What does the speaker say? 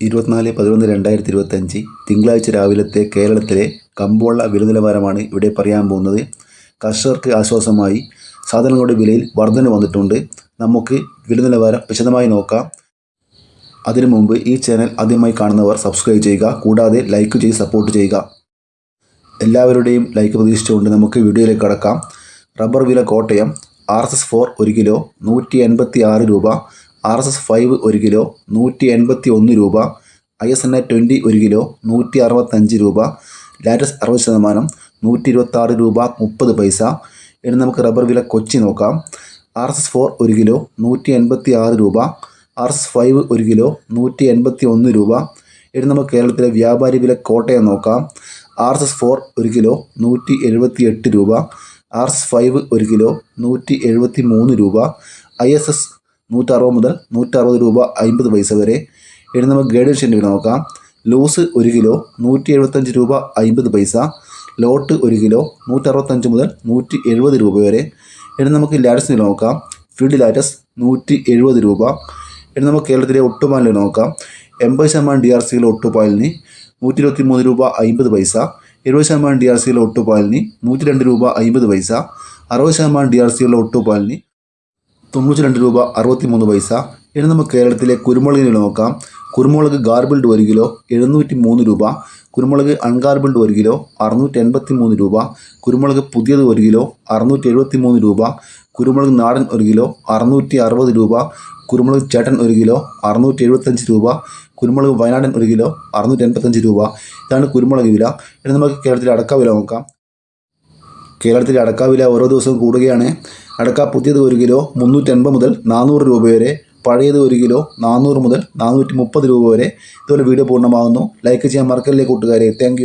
ഇരുപത്തിനാല് പതിനൊന്ന് രണ്ടായിരത്തി ഇരുപത്തഞ്ച് തിങ്കളാഴ്ച രാവിലത്തെ കേരളത്തിലെ കമ്പോള വില നിലവാരമാണ് ഇവിടെ പറയാൻ പോകുന്നത്. കർഷകർക്ക് ആശ്വാസമായി സാധനങ്ങളുടെ വിലയിൽ വർധന വന്നിട്ടുണ്ട്. നമുക്ക് വില നിലവാരം വിശദമായി നോക്കാം. അതിനു മുമ്പ് ഈ ചാനൽ ആദ്യമായി കാണുന്നവർ സബ്സ്ക്രൈബ് ചെയ്യുക കൂടാതെ ലൈക്ക് ചെയ്ത് സപ്പോർട്ട് ചെയ്യുക. എല്ലാവരുടെയും ലൈക്ക് പ്രതീക്ഷിച്ചുകൊണ്ട് നമുക്ക് വീഡിയോയിലേക്ക് കടക്കാം. റബ്ബർ വില Kottayam R S S four ഒരു കിലോ നൂറ്റി എൺപത്തി ആറ് രൂപ. ആർ എസ് എസ് ഫൈവ് ഒരു കിലോ നൂറ്റി എൺപത്തി ഒന്ന് രൂപ I S N A twenty ഒരു കിലോ നൂറ്റി അറുപത്തഞ്ച് രൂപ ലാറ്റസ് അറുപത് ശതമാനം നൂറ്റി ഇരുപത്താറ് രൂപ മുപ്പത് പൈസ. ഇനി നമുക്ക് റബ്ബർ വില കൊച്ചി നോക്കാം. ആർ എസ് എസ് ഫോർ ഒരു കിലോ നൂറ്റി എൺപത്തി ആറ് രൂപ ആർ എസ് ഫൈവ് ഒരു കിലോ നൂറ്റി എൺപത്തി ഒന്ന് രൂപ. ഇനി നമുക്ക് കേരളത്തിലെ വ്യാപാരി വില കോട്ടയം നോക്കാം. ആർ എസ് എസ് ഫോർ ഒരു കിലോ നൂറ്റി എഴുപത്തി എട്ട് രൂപ ആർ എസ് ഫൈവ് ഒരു കിലോ നൂറ്റി എഴുപത്തി മൂന്ന് രൂപ ഐ എസ് എസ് നൂറ്ററുപത് മുതൽ നൂറ്ററുപത് രൂപ അമ്പത് പൈസ വരെ. ഇനി നമുക്ക് ഗൈഡൻസ് ഷെൻഡ് നോക്കാം. ലൂസ് ഒരു കിലോ നൂറ്റി എഴുപത്തഞ്ച് രൂപ അമ്പത് പൈസ. ലോട്ട് ഒരു കിലോ നൂറ്ററുപത്തഞ്ച് മുതൽ നൂറ്റി എഴുപത് രൂപ വരെ. ഇനി നമുക്ക് ലാറ്റസ് വില നോക്കാം. ഫീൽഡ് ലാറ്റസ് നൂറ്റി എഴുപത് രൂപ. ഇനി നമുക്ക് കേരളത്തിലെ ഒട്ടുപാലിന് നോക്കാം. എൺപത് ശതമാനം ഡി ആർ സിയിലെ ഒട്ടുപാലിന് നൂറ്റി ഇരുപത്തി മൂന്ന് രൂപ അമ്പത് പൈസ. എഴുപത് ശതമാനം ഡി ആർ സിയിലെ ഒട്ടുപാലിന് നൂറ്റി രണ്ട് രൂപ അമ്പത് പൈസ. അറുപത് ശതമാനം ഡി ആർ സിയിലെ ഒട്ടുപാലിന് തൊണ്ണൂറ്റി രണ്ട് രൂപ അറുപത്തി മൂന്ന് പൈസ. ഇനി നമുക്ക് കേരളത്തിലെ കുരുമുളകിന് നോക്കാം. കുരുമുളക് ഗാർബിൾഡ് ഒരു കിലോ എഴുന്നൂറ്റി മൂന്ന് രൂപ. കുരുമുളക് അൺഗാർബിൾഡ് ഒരു കിലോ അറുന്നൂറ്റി എൺപത്തി മൂന്ന് രൂപ. കുരുമുളക് പുതിയത് ഒരു കിലോ അറുന്നൂറ്റി എഴുപത്തി മൂന്ന് രൂപ. കുരുമുളക് നാടൻ ഒരു കിലോ അറുന്നൂറ്റി അറുപത് രൂപ. കുരുമുളക് ചേട്ടൻ ഒരു കിലോ അറുന്നൂറ്റി എഴുപത്തഞ്ച് രൂപ. കുരുമുളക് വയനാടൻ ഒരു കിലോ അറുന്നൂറ്റി എൺപത്തഞ്ച് രൂപ. ഇതാണ് കുരുമുളക് വില. ഇനി നമുക്ക് കേരളത്തിലെ അടക്ക വില നോക്കാം. കേരളത്തിലെ അടക്ക വില ഓരോ ദിവസവും കൂടുകയാണ്. അടക്ക പുതിയത് ഒരു കിലോ മുന്നൂറ്റൻപത് മുതൽ നാനൂറ് രൂപ വരെ പഴയത് ഒരു കിലോ നാനൂറ് മുതൽ നാനൂറ്റി മുപ്പത് രൂപ വരെ. ഇതുപോലെ വീഡിയോ പൂർണമാകുന്നു. ലൈക്ക് ചെയ്യാൻ മറക്കല്ലേ കൂട്ടുകാരെ. താങ്ക്